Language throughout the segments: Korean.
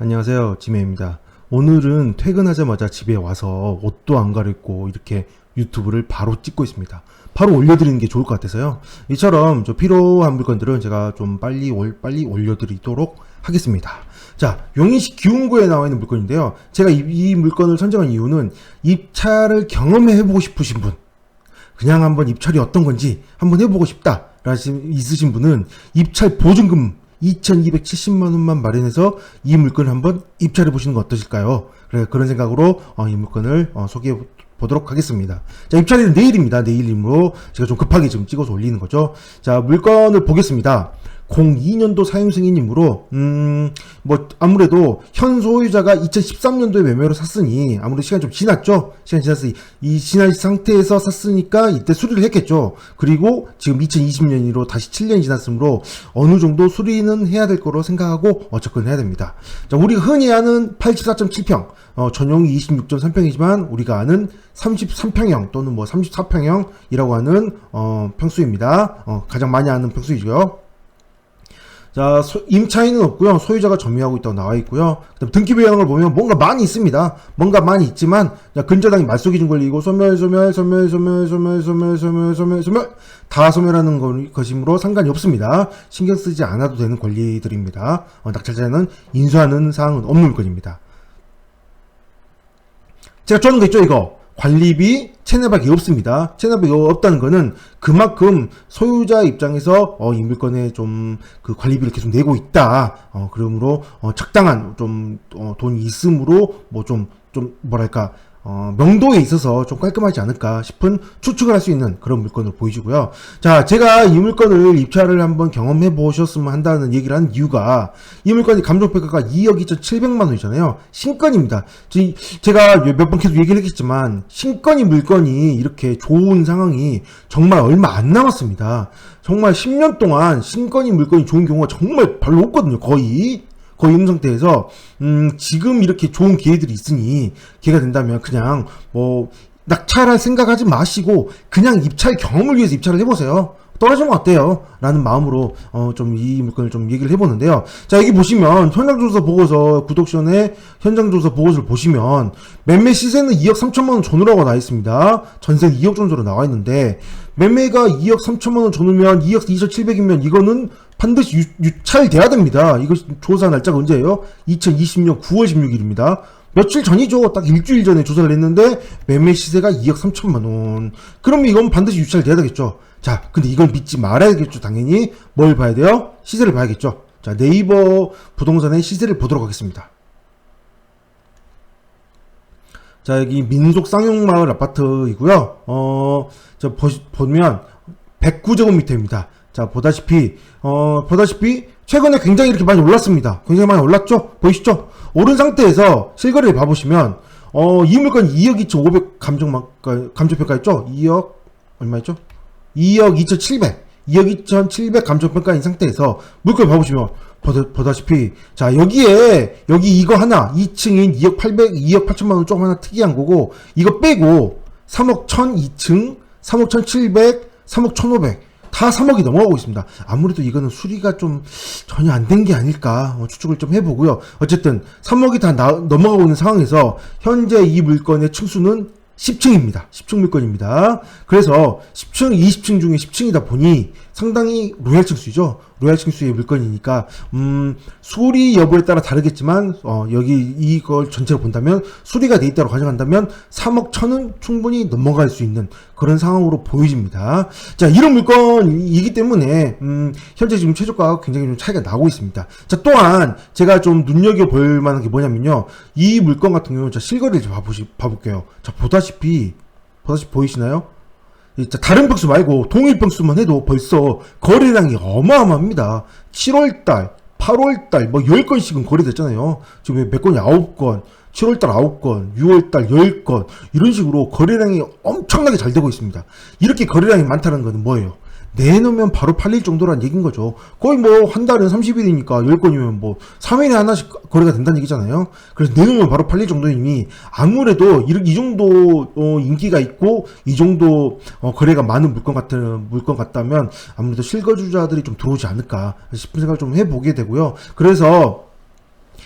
안녕하세요. 지메입니다. 오늘은 퇴근하자마자 집에 와서 옷도 안 갈아입고 이렇게 유튜브를 바로 찍고 있습니다. 바로 올려드리는 게 좋을 것 같아서요. 이처럼 저 필요한 물건들은 제가 좀 빨리 올, 빨리 올려드리도록 하겠습니다. 자, 용인시 기운구에 나와 있는 물건인데요. 제가 이, 이 물건을 선정한 이유는 입찰을 경험해보고 싶으신 분, 그냥 한번 입찰이 어떤 건지 한번 해보고 싶다. 라신 있으신 분은 입찰 보증금 2,270만 원만 마련해서 이 물건을 한번 입찰해 보시는 거 어떠실까요? 그래 그런 생각으로 어, 이 물건을 어, 소개해 보도록 하겠습니다. 자 입찰일은 내일입니다. 내일이므로 제가 좀 급하게 지금 찍어서 올리는 거죠. 자 물건을 보겠습니다. 02년도 사용 승인이므로 음 뭐 아무래도 현 소유자가 2013년도에 매매로 샀으니 아무래도 시간 좀 지났죠. 시간 지났으니 이 지난 상태에서 샀으니까 이때 수리를 했겠죠. 그리고 지금 2020년으로 다시 7년이 지났으므로 어느 정도 수리는 해야 될 거로 생각하고 어, 접근해야 됩니다. 자 우리가 흔히 아는 84.7평 어, 전용이 26.3평이지만 우리가 아는 33평형 또는 뭐 34평형이라고 하는 어, 평수입니다. 어, 가장 많이 아는 평수이고요. 자, 소- 임차인은 없고요. 소유자가 점유하고 있다고 나와 있고요. 그다음 등기 부여하는 걸 보면 뭔가 많이 있습니다. 뭔가 많이 있지만 자, 근저당이 말소기준 권리이고 소멸 소멸 소멸 소멸 소멸 소멸 소멸 소멸 소멸 다 소멸하는 거- 것이므로 상관이 없습니다. 신경 쓰지 않아도 되는 권리들입니다. 어, 낙찰자는 인수하는 사항은 없는 물건입니다. 제가 쪼는 거 있죠, 이거. 관리비, 체납액이 없습니다. 체납액이 없다는 거는 그만큼 소유자 입장에서 어, 이 물건에 좀 그 관리비를 계속 내고 있다. 어, 그러므로 어, 적당한 좀 어, 있으므로 뭐 좀 좀 뭐랄까 어, 명도에 있어서 좀 깔끔하지 않을까 싶은 추측을 할 수 있는 그런 물건으로 보이시고요. 자, 제가 이 물건을 입찰을 한번 경험해 보셨으면 한다는 얘기를 한 이유가 이 물건이 감정평가가 2억 2,700만 원이잖아요. 신건입니다. 제- 제가 몇 번 계속 얘기를 했겠지만 신건이 물건이 이렇게 좋은 상황이 정말 얼마 안 남았습니다. 정말 10년 동안 신건이 물건이 좋은 경우가 정말 별로 없거든요. 거의. 거의 없는 상태에서 음, 지금 이렇게 좋은 기회들이 있으니 기회가 된다면 그냥 뭐 낙찰할 생각하지 마시고 그냥 입찰 경험을 위해서 입찰을 해보세요. 떨어지면 어때요? 라는 마음으로 어, 좀 이 물건을 좀 얘기를 해보는데요. 자 여기 보시면 현장조사 보고서 구독션의 현장조사 보고서를 보시면 매매 시세는 2억 3천만 원 전후라고 나와 있습니다. 전세는 2억 정도로 나와 있는데 매매가 2억 3천만 원 전후면 2억 2,700이면 이거는 반드시 유, 유찰돼야 됩니다. 이거 조사 날짜가 언제예요? 2020년 9월 16일입니다. 며칠 전이죠. 딱 일주일 전에 조사를 했는데 매매 시세가 2억 3천만 원. 그러면 이건 반드시 유찰돼야 되겠죠. 자, 근데 이걸 믿지 말아야겠죠. 당연히 뭘 봐야 돼요? 시세를 봐야겠죠. 자, 네이버 부동산의 시세를 보도록 하겠습니다. 자, 여기 민속 쌍용마을 아파트이고요. 어, 저 보, 보면 109제곱미터입니다. 자, 보다시피 어, 보다시피 최근에 굉장히 이렇게 많이 올랐습니다. 굉장히 많이 올랐죠? 보이시죠? 오른 상태에서 실거래를 봐보시면 어, 이 물건 2억 2,500 감정 감정평가 했죠? 2억 얼마였죠? 2억 2,700 2억 2,700 감정평가인 상태에서 물건 봐보시면 보다, 보다 시피 자 여기에 여기 이거 하나 2층인 2억 800 2억 8천만 원 조금 하나 특이한 거고 이거 빼고 3억 1천 2층 3억 1,700 3억 1,500 다 3억이 넘어가고 있습니다. 아무래도 이거는 수리가 좀 전혀 안 된 게 아닐까 어, 추측을 좀 해보고요. 어쨌든 3억이 다 나- 넘어가고 있는 상황에서 현재 이 물건의 층수는 10층입니다. 10층 물건입니다. 그래서 10층, 20층 중에 10층이다 보니 상당히 로얄 층 수죠. 로얄 층 수의 물건이니까 음, 수리 여부에 따라 다르겠지만 어, 여기 이걸 전체로 본다면 수리가 돼 있다고 가정한다면 3억 천은 충분히 넘어갈 수 있는 그런 상황으로 보여집니다. 자, 이런 물건이기 때문에 음, 현재 지금 최저가가 굉장히 좀 차이가 나고 있습니다. 자, 또한 제가 좀 눈여겨 볼 만한 게 뭐냐면요. 이 물건 같은 경우는 자, 실거래를 좀 봐보시, 봐볼게요. 자, 보다시 피 보다시피 보이시나요? 다른 평수 말고 동일 평수만 해도 벌써 거래량이 어마어마합니다. 7월달, 8월달 뭐 10건씩은 거래됐잖아요. 지금 몇 건이 9건, 7월달 9건, 6월달 10건 이런 식으로 거래량이 엄청나게 잘 되고 있습니다. 이렇게 거래량이 많다는 것은 뭐예요? 내놓으면 바로 팔릴 정도란 얘기인 거죠. 거의 뭐 한 달은 30일이니까 10건이면 뭐 3일에 하나씩 거래가 된다는 얘기잖아요. 그래서 내놓으면 바로 팔릴 정도이니 아무래도 이, 이 정도 어, 인기가 있고 이 정도 어, 거래가 많은 물건 같은 물건 같다면 아무래도 실거주자들이 좀 들어오지 않을까 싶은 생각을 좀 해보게 되고요. 그래서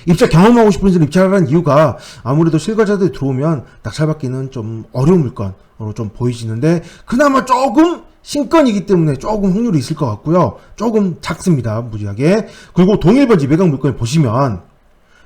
입찰 경험하고 싶은 분들 입찰하라는 이유가 아무래도 실거자들이 들어오면 낙찰받기는 좀 어려운 물건으로 좀 보이시는데 그나마 조금 신건이기 때문에 조금 확률이 있을 것 같고요. 조금 작습니다. 무지하게. 그리고 동일번지 매각 물건을 보시면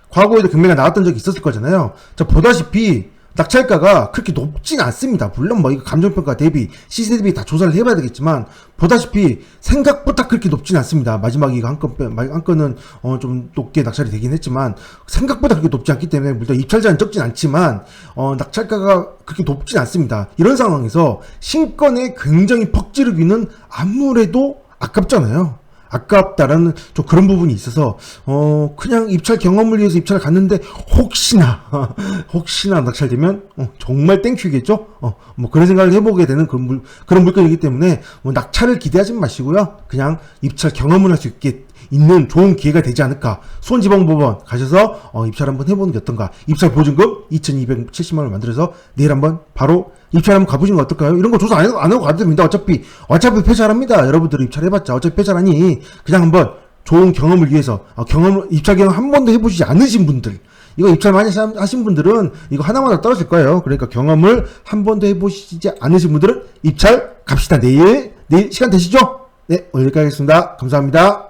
과거에도 경매가 나왔던 적이 있었을 거잖아요. 자, 보다시피 낙찰가가 그렇게 높진 않습니다. 물론 뭐 이거 감정평가 대비, 시세 대비 다 조사를 해봐야 되겠지만, 보다시피 생각보다 그렇게 높진 않습니다. 마지막 이거 한 건, 한 건은 어, 좀 높게 낙찰이 되긴 했지만, 생각보다 그렇게 높지 않기 때문에, 물론 입찰자는 적진 않지만, 어, 낙찰가가 그렇게 높진 않습니다. 이런 상황에서 신건에 굉장히 퍽 지르기는 아무래도 아깝잖아요. 아깝다라는 좀 그런 부분이 있어서 어 그냥 입찰 경험을 위해서 입찰을 갔는데 혹시나 혹시나 낙찰되면 어, 정말 땡큐겠죠? 어 뭐 그런 생각을 해보게 되는 그런 물 그런 물건이기 때문에 뭐 낙찰을 기대하지 마시고요. 그냥 입찰 경험을 할 수 있게 있는 좋은 기회가 되지 않을까 수원지방법원 가셔서 어, 입찰 한번 해보는 게 어떤가 입찰 보증금 2,270만 원 만들어서 내일 한번 바로 입찰 한번 가보시는 거 어떨까요? 이런 거 조사 안 안 하고 가도 됩니다. 어차피, 어차피 폐찰합니다. 여러분들이 입찰해봤자 어차피 폐찰하니 그냥 한번 좋은 경험을 위해서, 어, 경험을, 입찰 경험 한 번도 해보시지 않으신 분들, 이거 입찰 많이 하- 하신 분들은 이거 하나마다 떨어질 거예요. 그러니까 경험을 한 번도 해보시지 않으신 분들은 입찰 갑시다. 내일, 내일 시간 되시죠? 네, 오늘 여기까지 하겠습니다. 감사합니다.